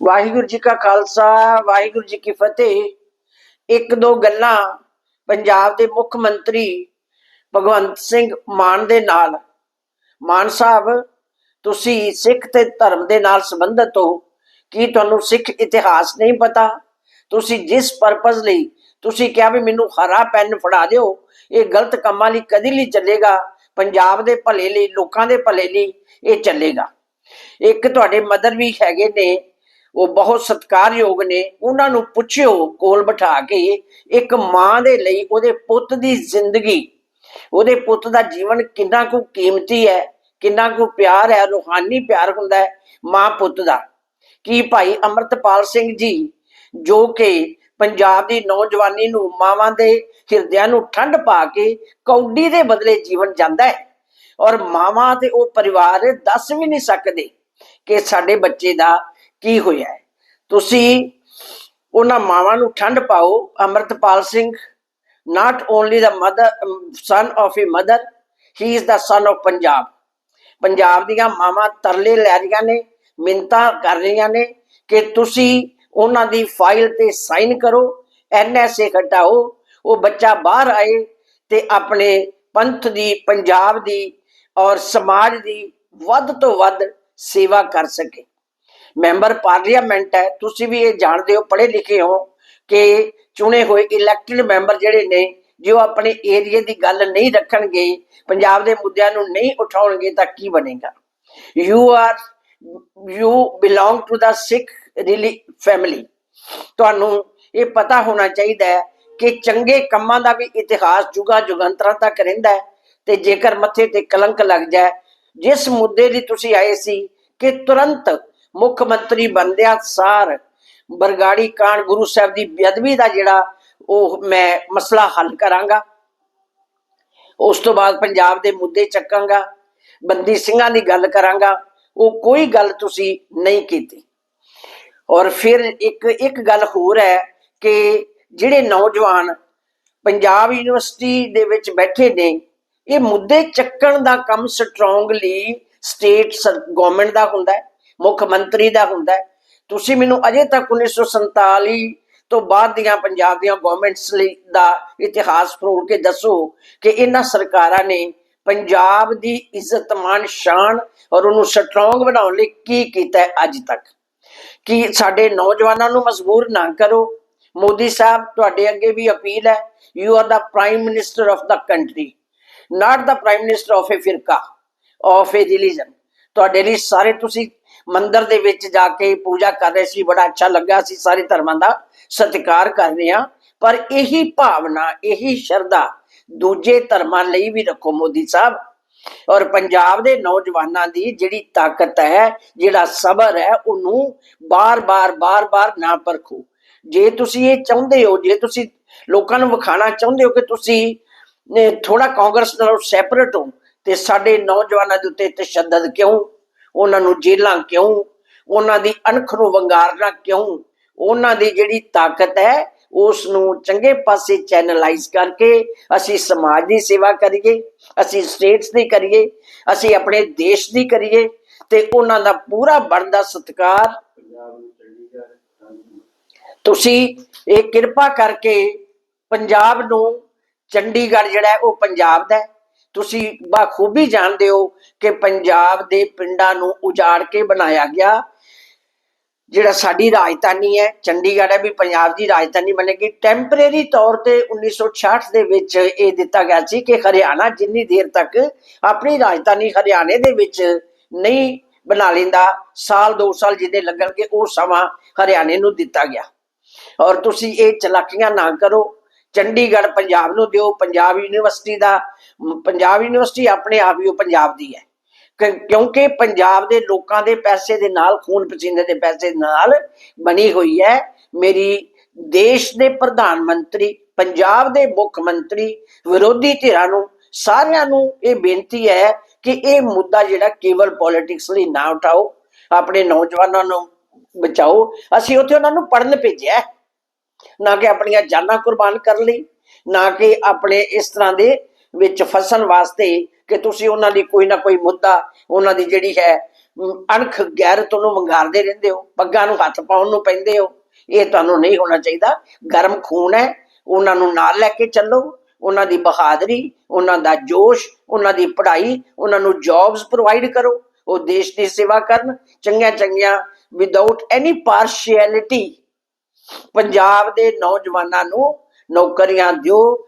ਵਾਹਿਗੁਰੂ ਜੀ ਕਾ ਖਾਲਸਾ, ਵਾਹਿਗੁਰੂ ਜੀ ਕੀ ਫਤਿਹ। ਇੱਕ ਦੋ ਗੱਲਾਂ ਪੰਜਾਬ ਦੇ ਮੁੱਖ ਮੰਤਰੀ ਭਗਵੰਤ ਸਿੰਘ ਮਾਨ ਦੇ ਨਾਲ। ਮਾਨ ਸਾਹਿਬ, ਤੁਸੀਂ ਸਿੱਖ ਤੇ ਧਰਮ ਦੇ ਨਾਲ ਸੰਬੰਧਿਤ ਹੋ। ਕੀ ਤੁਹਾਨੂੰ ਸਿੱਖ ਇਤਿਹਾਸ ਨਹੀਂ ਪਤਾ? ਤੁਸੀਂ ਜਿਸ ਪਰਪਸ ਲਈ ਤੁਸੀਂ ਕਿਹਾ ਵੀ ਮੈਨੂੰ ਹਰਾ ਪੈਨ ਫੜਾ ਦਿਓ, ਇਹ ਗਲਤ ਕੰਮਾਂ ਲਈ ਕਦੀ ਨਹੀਂ ਚੱਲੇਗਾ। ਪੰਜਾਬ ਦੇ ਭਲੇ ਲਈ, ਲੋਕਾਂ ਦੇ ਭਲੇ ਲਈ ਇਹ ਚੱਲੇਗਾ। ਇੱਕ ਤੁਹਾਡੇ ਮਦਰ ਵੀ ਹੈਗੇ ਨੇ ਉਹ ਬਹੁਤ ਸਤਿਕਾਰਯੋਗ ਨੇ। ਉਹਨਾਂ ਨੂੰ ਪੁੱਛਿਓ, ਕੋਲ ਬਿਠਾ ਕੇ, ਇੱਕ ਮਾਂ ਦੇ ਲਈ ਉਹਦੇ ਪੁੱਤ ਦੀ ਜ਼ਿੰਦਗੀ, ਉਹਦੇ ਪੁੱਤ ਦਾ ਜੀਵਨ ਕਿੰਨਾ ਕੁ ਕੀਮਤੀ ਹੈ, ਕਿੰਨਾ ਕੁ ਪਿਆਰ ਹੈ, ਰੂਹਾਨੀ ਪਿਆਰ ਹੁੰਦਾ ਹੈ ਮਾਂ ਪੁੱਤ ਦਾ। ਕੀ ਭਾਈ ਅਮਰਤਪਾਲ ਸਿੰਘ ਜੀ, ਜੋ ਕਿ ਪੰਜਾਬ ਦੀ ਨੌਜਵਾਨੀ ਨੂੰ ਮਾਵਾਂ ਦੇ ਹਿਰਦਿਆਂ ਨੂੰ ਠੰਡ ਪਾ ਕੇ ਕੌਡੀ ਦੇ ਬਦਲੇ ਜੀਵਨ ਜਾਂਦਾ ਹੈ ਔਰ ਮਾਵਾਂ ਤੇ ਉਹ ਪਰਿਵਾਰ ਦੱਸ ਵੀ ਨਹੀਂ ਸਕਦੇ ਕਿ ਸਾਡੇ ਬੱਚੇ ਦਾ ਕੀ ਹੋਇਆ ਹੈ? ਤੁਸੀਂ ਉਹਨਾਂ ਮਾਵਾਂ ਨੂੰ ਠੰਡ ਪਾਓ, Amritpal Singh. Not only the mother son of a mother, he is the son of punjab. Punjab ਦੀਆਂ ਮਾਵਾਂ ਤਰਲੇ ਲੈ ਰਹੀਆਂ ਨੇ ਮਿੰਤਾ ਕਰ ਰਹੀਆਂ ਨੇ ਕਿ ਤੁਸੀਂ ਉਹਨਾਂ ਦੀ ਫਾਈਲ ਤੇ ਸਾਈਨ ਕਰੋ ਐਨਐਸਏ ਹਟਾਓ ਉਹ ਬੱਚਾ ਬਾਹਰ ਆਏ ਤੇ ਆਪਣੇ ਪੰਥ ਦੀ, ਪੰਜਾਬ ਦੀ ਔਰ ਸਮਾਜ ਦੀ ਵੱਧ ਤੋਂ ਵੱਧ ਸੇਵਾ ਕਰ ਸਕੇ। ਮੈਂਬਰ ਪਾਰਲੀਮੈਂਟ ਹੈ, ਤੁਸੀਂ ਵੀ ਇਹ ਜਾਣਦੇ ਹੋ, ਪੜ੍ਹੇ ਲਿਖੇ ਹੋ ਕਿ ਚੁਣੇ ਹੋਏ ਇਲੈਕਟਡ ਮੈਂਬਰ ਜਿਹੜੇ ਨੇ, ਜੋ ਆਪਣੇ ਏਰੀਆ ਦੀ ਗੱਲ ਨਹੀਂ ਰੱਖਣਗੇ, ਪੰਜਾਬ ਦੇ ਮੁੱਦਿਆਂ ਨੂੰ ਨਹੀਂ ਉਠਾਉਣਗੇ ਤਾਂ ਕੀ ਬਣੇਗਾ? You are you belong to the Sikh really family ਤੁਹਾਨੂੰ ਇਹ ਪਤਾ ਹੋਣਾ ਚਾਹੀਦਾ ਹੈ ਕਿ ਚੰਗੇ ਕੰਮਾਂ ਦਾ ਵੀ ਇਤਿਹਾਸ ਜੁਗਾ ਜੁਗੰਤਰਾਂ ਤੱਕ ਰਹਿੰਦਾ ਹੈ ਤੇ ਜੇਕਰ ਮੱਥੇ ਤੇ ਕਲੰਕ ਲੱਗ ਜਾਏ, ਜਿਸ ਮੁੱਦੇ ਲਈ ਤੁਸੀਂ ਆਏ ਸੀ ਕਿ ਤੁਰੰਤ ਮੁੱਖ ਮੰਤਰੀ ਬੰਦਿਆ ਸਾਰ ਬਰਗਾੜੀ ਕਾਂਡ ਗੁਰੂ ਸਾਹਿਬ ਦੀ ਬੇਅਦਬੀ ਦਾ ਜਿਹੜਾ ਉਹ ਮੈਂ ਮਸਲਾ ਹੱਲ ਕਰਾਂਗਾ। ਉਸ ਤੋਂ ਬਾਅਦ ਪੰਜਾਬ ਦੇ ਮੁੱਦੇ ਚੱਕਾਂਗਾ, ਬੰਦੀ ਸਿੰਘਾਂ ਦੀ ਗੱਲ ਕਰਾਂਗਾ, ਉਹ ਕੋਈ ਗੱਲ ਤੁਸੀਂ ਨਹੀਂ ਕੀਤੀ। ਔਰ ਫਿਰ ਇੱਕ ਇੱਕ ਗੱਲ ਹੋਰ ਹੈ ਕਿ ਜਿਹੜੇ ਨੌਜਵਾਨ ਪੰਜਾਬ ਯੂਨੀਵਰਸਿਟੀ ਦੇ ਵਿੱਚ ਬੈਠੇ ਨੇ, ਇਹ ਮੁੱਦੇ ਚੱਕਣ ਦਾ ਕੰਮ ਸਟਰੋਂਗਲੀ ਸਟੇਟ ਗਵਰਨਮੈਂਟ ਦਾ ਹੁੰਦਾ ਹੈ। ਮੁੱਖ ਮੰਤਰੀ ਦਾ ਹੁੰਦਾ ਹੈ। ਤੁਸੀਂ ਮੈਨੂੰ ਅਜੇ ਤੱਕ 1947 ਤੋਂ ਬਾਅਦ ਦੀਆਂ ਪੰਜਾਬ ਦੀਆਂ ਗਵਰਨਮੈਂਟਸ ਲਈ ਦਾ ਇਤਿਹਾਸ ਫਰੋਲ ਕੇ ਦੱਸੋ ਕਿ ਇਹਨਾਂ ਸਰਕਾਰਾਂ ਨੇ ਪੰਜਾਬ ਦੀ ਇੱਜ਼ਤ ਮਾਨ ਸ਼ਾਨ ਔਰ ਉਹਨੂੰ ਸਟਰੋਂਗ ਬਣਾਉਣ ਲਈ ਕੀ ਕੀਤਾ ਅੱਜ ਤੱਕ? ਕਿ ਸਾਡੇ ਨੌਜਵਾਨਾਂ ਨੂੰ ਮਜਬੂਰ ਨਾ ਕਰੋ? ਮੋਦੀ ਸਾਹਿਬ, ਤੁਹਾਡੇ ਅੱਗੇ ਵੀ ਅਪੀਲ ਹੈ you are the prime minister of the country not the prime minister of a ਫਿਰਕਾ of a religion ਤੁਹਾਡੇ ਲਈ ਸਾਰੇ ਤੁਸੀਂ ਮੰਦਿਰ ਦੇ ਵਿੱਚ ਜਾ ਕੇ ਪੂਜਾ ਕਰ ਰਹੇ ਸੀ, ਬੜਾ ਅੱਛਾ ਲੱਗਾ ਸੀ, ਸਾਰੇ ਧਰਮਾਂ ਦਾ ਸਤਿਕਾਰ ਕਰ ਰਹੇ ਹਾਂ। ਪਰ ਇਹੀ ਭਾਵਨਾ, ਇਹੀ ਸ਼ਰਧਾ ਦੂਜੇ ਧਰਮਾਂ ਲਈ ਵੀ ਰੱਖੋ ਮੋਦੀ ਸਾਹਿਬ। ਔਰ ਪੰਜਾਬ ਦੇ ਨੌਜਵਾਨਾਂ ਦੀ ਜਿਹੜੀ ਤਾਕਤ ਹੈ, ਜਿਹੜਾ ਸਬਰ ਹੈ, ਉਹਨੂੰ ਬਾਰ-ਬਾਰ ਬਾਰ-ਬਾਰ ਨਾ ਪਰਖੋ। ਜੇ ਤੁਸੀਂ ਇਹ ਚਾਹੁੰਦੇ ਹੋ, ਜੇ ਤੁਸੀਂ ਲੋਕਾਂ ਨੂੰ ਵਿਖਾਣਾ ਚਾਹੁੰਦੇ ਹੋ ਕਿ ਤੁਸੀਂ ਥੋੜਾ ਕਾਂਗਰਸ ਨਾਲੋਂ ਸੈਪਰੇਟ ਹੋ ਤੇ ਸਾਡੇ ਨੌਜਵਾਨਾਂ ਦੇ ਉੱਤੇ ਤਸ਼ੱਦਦ ਕਿਉਂ ਉਹਨਾਂ ਨੂੰ ਜੇਲਾਂ ਕਿਉਂ? ਉਹਨਾਂ ਦੀ ਅਣਖ ਨੂੰ ਵੰਗਾਰਨਾ ਕਿਉਂ? ਉਹਨਾਂ ਦੀ ਜਿਹੜੀ ਤਾਕਤ ਹੈ, ਉਸ ਨੂੰ ਚੰਗੇ ਪਾਸੇ ਚੈਨਲਾਈਜ਼ ਕਰਕੇ ਅਸੀਂ ਸਮਾਜ ਦੀ ਸੇਵਾ ਕਰੀਏ, ਅਸੀਂ ਸਟੇਟਸ ਦੀ ਕਰੀਏ, ਅਸੀਂ ਆਪਣੇ ਦੇਸ਼ ਦੀ ਕਰੀਏ ਤੇ ਉਹਨਾਂ ਦਾ ਪੂਰਾ ਬਣਦਾ ਸਤਿਕਾਰ। ਤੁਸੀਂ ਇਹ ਕਿਰਪਾ ਕਰਕੇ ਪੰਜਾਬ ਨੂੰ ਚੰਡੀਗੜ੍ਹ ਜਿਹੜਾ ਉਹ ਪੰਜਾਬ ਦਾ ਹੈ। ਤੁਸੀਂ ਬਾਖੂਬੀ ਜਾਣਦੇ ਹੋ ਕਿ ਪੰਜਾਬ ਦੇ ਪਿੰਡਾਂ ਨੂੰ ਉਜਾੜ ਕੇ ਬਣਾਇਆ ਗਿਆ ਜਿਹੜਾ ਸਾਡੀ ਰਾਜਧਾਨੀ ਹੈ, ਚੰਡੀਗੜ੍ਹ ਹੈ ਵੀ ਪੰਜਾਬ ਦੀ ਰਾਜਧਾਨੀ ਬਣੇਗੀ ਟੈਂਪਰੇਰੀ ਤੌਰ ਤੇ 1966 ਦੇ ਵਿੱਚ ਇਹ ਦਿੱਤਾ ਗਿਆ ਸੀ ਕਿ ਹਰਿਆਣਾ ਜਿੰਨੀ ਦੇਰ ਤੱਕ ਆਪਣੀ ਰਾਜਧਾਨੀ ਹਰਿਆਣੇ ਦੇ ਵਿੱਚ ਨਹੀਂ ਬਣਾ ਲੈਂਦਾ, ਸਾਲ 2 ਸਾਲ ਜਿਹਦੇ ਲੱਗਣਗੇ, ਉਹ ਸਮਾਂ ਹਰਿਆਣੇ ਨੂੰ ਦਿੱਤਾ ਗਿਆ। ਔਰ ਤੁਸੀਂ ਇਹ ਚਲਾਕੀਆਂ ਨਾ ਕਰੋ, ਚੰਡੀਗੜ੍ਹ ਪੰਜਾਬ ਨੂੰ ਦਿਓ, ਪੰਜਾਬ ਯੂਨੀਵਰਸਿਟੀ ਦਾ ਪੰਜਾਬ ਯੂਨੀਵਰਸਿਟੀ ਆਪਣੇ ਆਪ ਹੀ ਉਹ ਪੰਜਾਬ ਦੀ ਹੈ। ਕਿਉਂਕਿ ਪੰਜਾਬ ਦੇ ਲੋਕਾਂ ਦੇ ਪੈਸੇ ਦੇ ਨਾਲ, ਖੂਨ ਪਸੀਨੇ ਦੇ ਪੈਸੇ ਨਾਲ ਬਣੀ ਹੋਈ ਹੈ। ਮੇਰੀ ਦੇਸ਼ ਦੇ ਪ੍ਰਧਾਨ ਮੰਤਰੀ, ਪੰਜਾਬ ਦੇ ਮੁੱਖ ਮੰਤਰੀ, ਵਿਰੋਧੀ ਧਿਰਾਂ ਨੂੰ ਸਾਰਿਆਂ ਨੂੰ ਇਹ ਬੇਨਤੀ ਹੈ ਕਿ ਇਹ ਮੁੱਦਾ ਜਿਹੜਾ ਕੇਵਲ ਪੋਲਿਟਿਕਸ ਲਈ ਨਾ ਉਠਾਓ, ਆਪਣੇ ਨੌਜਵਾਨਾਂ ਨੂੰ ਬਚਾਓ। ਅਸੀਂ ਉੱਥੇ ਉਹਨਾਂ ਨੂੰ ਪੜਨ ਭੇਜਿਆ ਨਾ ਕਿ ਆਪਣੀਆਂ ਜਾਨਾਂ ਕੁਰਬਾਨ ਕਰਨ ਲਈ, ਨਾ ਕਿ ਆਪਣੇ ਇਸ ਤਰ੍ਹਾਂ ਦੇ ਵਿੱਚ ਫਸਣ ਵਾਸਤੇ ਕਿ ਤੁਸੀਂ ਉਹਨਾਂ ਦੀ ਕੋਈ ਨਾ ਕੋਈ ਮੁੱਦਾ, ਉਹਨਾਂ ਦੀ ਜਿਹੜੀ ਹੈ ਅਣਖ ਗੈਰਤ ਨੂੰ ਵੰਗਾਰਦੇ ਰਹਿੰਦੇ ਹੋ, ਪੱਗਾਂ ਨੂੰ ਹੱਥ ਪਾਉਣ ਨੂੰ ਪੈਂਦੇ ਹੋ। ਇਹ ਤੁਹਾਨੂੰ ਨਹੀਂ ਹੋਣਾ ਚਾਹੀਦਾ। ਗਰਮ ਖੂਨ ਹੈ, ਉਹਨਾਂ ਨੂੰ ਨਾਲ ਲੈ ਕੇ ਚੱਲੋ, ਉਹਨਾਂ ਦੀ ਬਹਾਦਰੀ, ਉਹਨਾਂ ਦਾ ਜੋਸ਼, ਉਹਨਾਂ ਦੀ ਪੜ੍ਹਾਈ, ਉਹਨਾਂ ਨੂੰ ਜੌਬਸ ਪ੍ਰੋਵਾਈਡ ਕਰੋ। ਉਹ ਦੇਸ਼ ਦੀ ਸੇਵਾ ਕਰਨ। ਚੰਗੀਆਂ ਚੰਗੀਆਂ ਵਿਦਆਊਟ ਐਨੀ ਪਾਰਸ਼ੀਅਲਿਟੀ ਪੰਜਾਬ ਦੇ ਨੌਜਵਾਨਾਂ ਨੂੰ ਨੌਕਰੀਆਂ ਦਿਓ